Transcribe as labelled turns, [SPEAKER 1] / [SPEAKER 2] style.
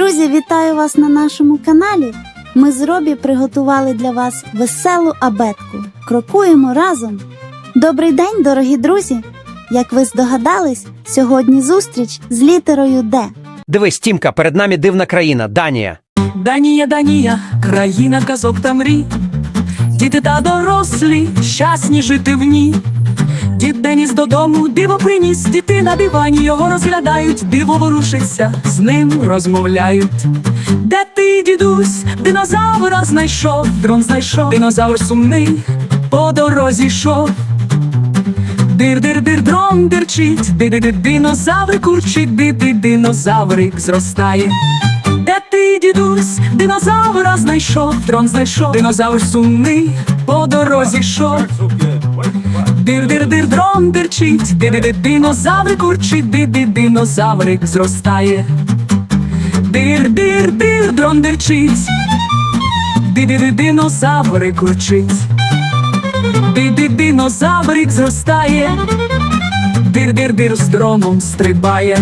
[SPEAKER 1] Друзі, вітаю вас на нашому каналі. Ми з Робі приготували для вас веселу абетку. Крокуємо разом. Добрий день, дорогі друзі! Як ви здогадались, сьогодні зустріч з літерою Д.
[SPEAKER 2] Дивись, Тімка, перед нами дивна країна, Данія.
[SPEAKER 3] Данія, Данія, країна казок та мрій. Діти та дорослі, щасні жити в ній. Дід Деніс додому диво приніс, діти на дивані його розглядають, диво ворушиться, з ним розмовляють. Де ти, дідусь, динозавра знайшов, дрон знайшов, динозавр сумний, по дорозі йшов. Дир-дир-дир, дрон дирчить, ди-ди-ди, динозавр курчить, ди-ди, динозаврик зростає. Де ти, дідусь, динозавра знайшов, дрон знайшов, динозавр сумний, по дорозі йшов. Дир-дир-дир, дрон дирчить, ди-ди-ди, динозавр курчить, ди-ди, динозаврик зростає. Дир-дир-дир, дрон дирчить, ди-ди-ди, динозаврик курчить. ди динозаврик зростає, дир-дир-дир з дроном стрибає.